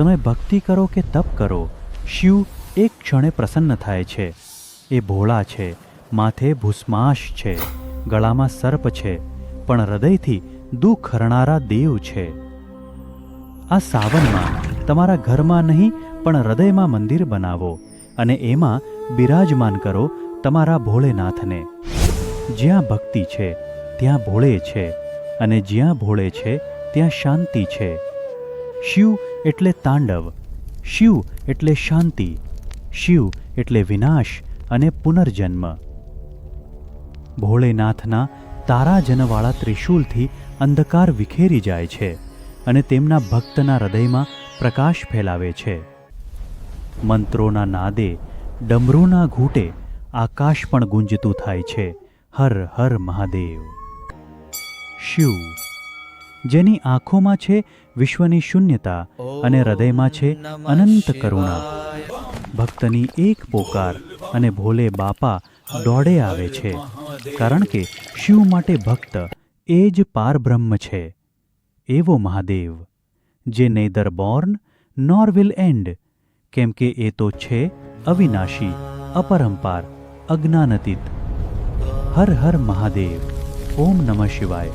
તમે ભક્તિ કરો કે તપ કરો, શિવ એક ક્ષણે પ્રસન્ન થાય છે. એ ભોળા છે, માથે ભૂસ્માશ છે, ગળામાં સર્પ છે, પણ હૃદયથી દુઃખ હરણારા દેવ છે. આ સાવનમાં તમારા ઘરમાં નહીં, પણ હૃદયમાં મંદિર બનાવો અને એમાં બિરાજમાન કરો તમારા ભોળેનાથને. જ્યાં ભક્તિ છે, ત્યાં ભોળે છે અને જ્યાં ભોળે છે, ત્યાં શાંતિ છે. શિવ એટલે તાંડવ, શિવ એટલે શાંતિ, શિવ એટલે વિનાશ અને પુનર્જન્મ. ભોળેનાથના તારાજનવાળા ત્રિશૂલથી અંધકાર વિખેરી જાય છે અને તેમના ભક્તના હૃદયમાં પ્રકાશ ફેલાવે છે. મંત્રોના નાદે, ડમરૂના ઘૂંટે આકાશ પણ ગુંજતું થાય છે. હર હર મહાદેવ. શિવ જેની આંખોમાં છે વિશ્વની શૂન્યતા અને હૃદયમાં છે અનંત કરુણા. ભક્તની એક પોકાર અને ભોલે બાપા દોડે આવે છે કારણ કે શિવ માટે ભક્ત એ જ પારબ્રહ્મ છે. એવો મહાદેવ જે neither born nor will end કેમ કે એ તો છે અવિનાશી અપરંપાર અજ્ઞાનતીત. હર હર મહાદેવ ઓમ નમઃ શિવાય.